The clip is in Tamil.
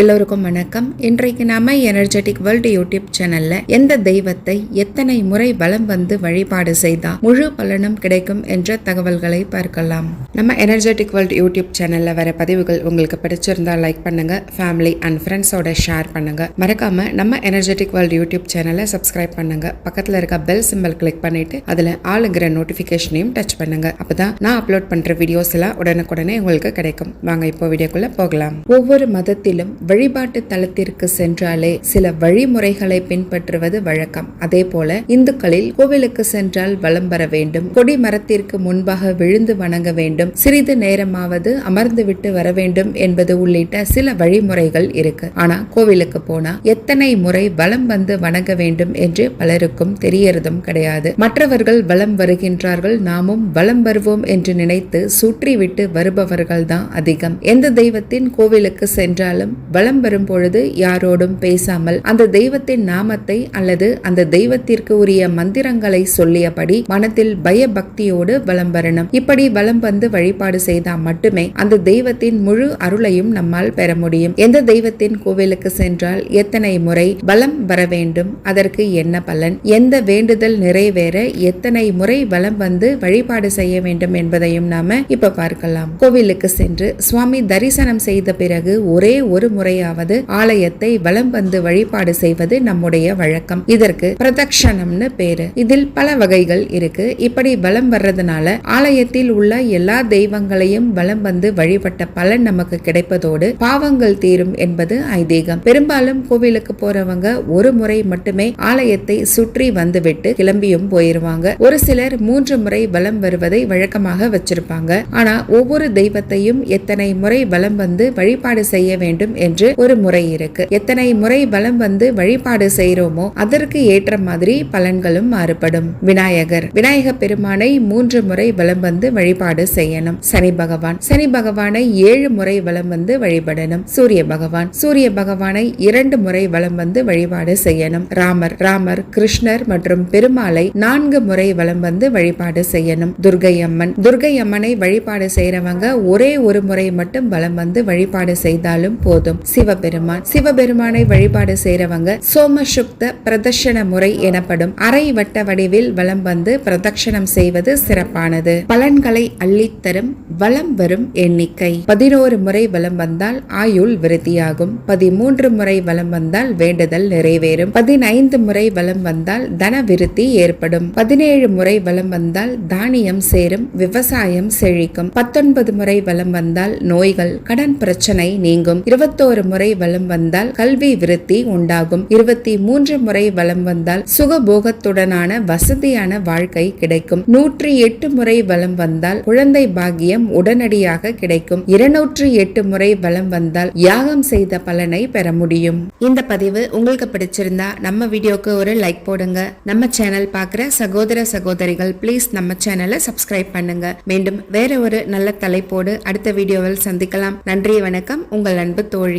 எல்லோருக்கும் வணக்கம். இன்றைக்கு நாம எனர்ஜெட்டிக் வேர்ல்டு யூடியூப் சேனல்ல எந்த தெய்வத்தை எத்தனை முறை வலம் வந்து வழிபாடு செய்தா முழு பலனும் கிடைக்கும் என்ற தகவல்களை பார்க்கலாம். நம்ம எனர்ஜெட்டிக் வேர்ல்டு யூடியூப் சேனல்ல வர பதிவுகள் உங்களுக்கு பிடிச்சிருந்தா லைக் பண்ணுங்க ஃபேமிலி அண்ட் ஃப்ரெண்ட்ஸோட ஷேர் பண்ணுங்க. மறக்காம நம்ம எனர்ஜெட்டிக் வேர்ல்டு யூடியூப் சேனலை சப்ஸ்கிரைப் பண்ணுங்க. பக்கத்துல இருக்க பெல் சிம்பல் கிளிக் பண்ணிட்டு அதுல ஆளுங்கிற நோட்டிபிகேஷனையும் டச் பண்ணுங்க. அப்பதான் நான் அப்லோட் பண்ற வீடியோஸ் எல்லாம் உடனுக்குடனே உங்களுக்கு கிடைக்கும். வாங்க இப்போ வீடியோக்குள்ள போகலாம். ஒவ்வொரு மதத்திலும் வழிபாட்டு தலத்திற்கு சென்றாலே சில வழிமுறைகளை பின்பற்றுவது வழக்கம். அதே போல இந்துக்களில் கோவிலுக்கு சென்றால் வலம் வர வேண்டும். கொடி மரத்திற்கு முன்பாக விழுந்து வணங்க வேண்டும். சிறிது நேரமாவது அமர்ந்து விட்டு வர வேண்டும் என்பது உள்ளிட்ட சில வழிமுறைகள் இருக்கு. ஆனா கோவிலுக்கு போனா எத்தனை முறை வலம் வந்து வணங்க வேண்டும் என்று பலருக்கும் தெரியறதும் கிடையாது. மற்றவர்கள் வலம் வருகின்றார்கள் நாமும் வலம் வருவோம் என்று நினைத்து சுற்றிவிட்டு வருபவர்கள் தான் அதிகம். எந்த தெய்வத்தின் கோவிலுக்கு சென்றாலும் வலம் வரும் பொழுது யாரோடும் பேசாமல் அந்த தெய்வத்தின் நாமத்தை அல்லது அந்த தெய்வத்திற்கு உரிய மந்திரங்களை சொல்லியபடி மனத்தில் பயபக்தியோடு வலம் வரணும். இப்படி வலம் வந்து வழிபாடு செய்தால் மட்டுமே அந்த தெய்வத்தின் முழு அருளையும் நம்மால் பெற முடியும். எந்த தெய்வத்தின் கோவிலுக்கு சென்றால் எத்தனை முறை பலம் வர வேண்டும்? அதற்கு என்ன பலன்? எந்த வேண்டுதல் நிறைவேற எத்தனை முறை பலம் வந்து வழிபாடு செய்ய வேண்டும் என்பதையும் நாம இப்ப பார்க்கலாம். கோவிலுக்கு சென்று சுவாமி தரிசனம் செய்த பிறகு ஒரே ஒரு முறை முறையாவது ஆலயத்தை வலம் வந்து வழிபாடு செய்வது நம்முடைய வழக்கம். இதற்கு பிரதக்ஷணம்னு பேரு. இதில் பல வகைகள் இருக்கு. இப்படி வலம் வர்றதுனால ஆலயத்தில் உள்ள எல்லா தெய்வங்களையும் வலம் வந்து வழிபட்ட பலன் நமக்கு கிடைப்பதோடு பாவங்கள் தீரும் என்பது ஐதீகம். பெரும்பாலும் கோவிலுக்கு போறவங்க ஒரு முறை மட்டுமே ஆலயத்தை சுற்றி வந்துவிட்டு கிளம்பியும் போயிருவாங்க. ஒரு சிலர் மூன்று முறை வலம் வருவதை வழக்கமாக வச்சிருப்பாங்க. ஆனா ஒவ்வொரு தெய்வத்தையும் எத்தனை முறை வலம் வந்து வழிபாடு செய்ய வேண்டும் என்று ஒரு முறை இருக்கு. எத்தனை முறை வலம் வந்து வழிபாடு செய்கிறோமோ அதற்கு ஏற்ற மாதிரி பலன்களும் மாறுபடும். விநாயகர். விநாயக பெருமானை மூன்று முறை வலம் வந்து வழிபாடு செய்யணும். சனி பகவான். சனி பகவானை ஏழு முறை வலம் வந்து வழிபடணும். சூரிய பகவான். சூரிய பகவானை இரண்டு முறை வலம் வந்து வழிபாடு செய்யணும். ராமர். ராமர் கிருஷ்ணர் மற்றும் பெருமாளை நான்கு முறை வலம் வந்து வழிபாடு செய்யணும். துர்கை அம்மன் துர்கை அம்மனை வழிபாடு செய்யறவங்க ஒரே ஒரு முறை மட்டும் வலம் வந்து வழிபாடு செய்தாலும் போதும். சிவபெருமான். சிவபெருமானை வழிபாடு செய்யறவங்க சோமசுக்த பிரதர்ஷன முறை எனப்படும் அரை வட்ட வடிவில் வலம் வந்து பிரதட்சணம் செய்வது சிறப்பானது. பலன்களை அள்ளித்தரும் வலம் வரும் எண்ணிக்கை. பதினோரு முறை வலம் வந்தால் ஆயுள் விருத்தியாகும். பதிமூன்று முறை வலம் வந்தால் வேண்டுதல் நிறைவேறும். பதினைந்து முறை வலம் வந்தால் தன விருத்தி ஏற்படும். பதினேழு முறை வலம் வந்தால் தானியம் சேரும் விவசாயம் செழிக்கும். பத்தொன்பது முறை வலம் வந்தால் நோய்கள் கடன் பிரச்சனை நீங்கும். இருபத்தோரு முறை வலம் வந்தால் கல்வி விருத்தி உண்டாகும். இருபத்தி மூன்று முறை வலம் வந்தால் சுகபோகத்துடனான வசதியான வாழ்க்கை கிடைக்கும். நூற்றி எட்டு முறை வலம் வந்தால் குழந்தை பாக்கியம் உடனடியாக கிடைக்கும். இருநூற்றி எட்டு முறை வலம் வந்தால் யாகம் செய்த பலனை பெற முடியும். இந்த பதிவு உங்களுக்கு பிடிச்சிருந்தா நம்ம வீடியோக்கு ஒரு லைக் போடுங்க. நம்ம சேனல் பார்க்குற சகோதர சகோதரிகள் ப்ளீஸ் நம்ம சேனலை சப்ஸ்கிரைப் பண்ணுங்க. மீண்டும் வேற ஒரு நல்ல தலைப்போடு அடுத்த வீடியோவில் சந்திக்கலாம். நன்றி வணக்கம். உங்கள் அன்பு தோழி.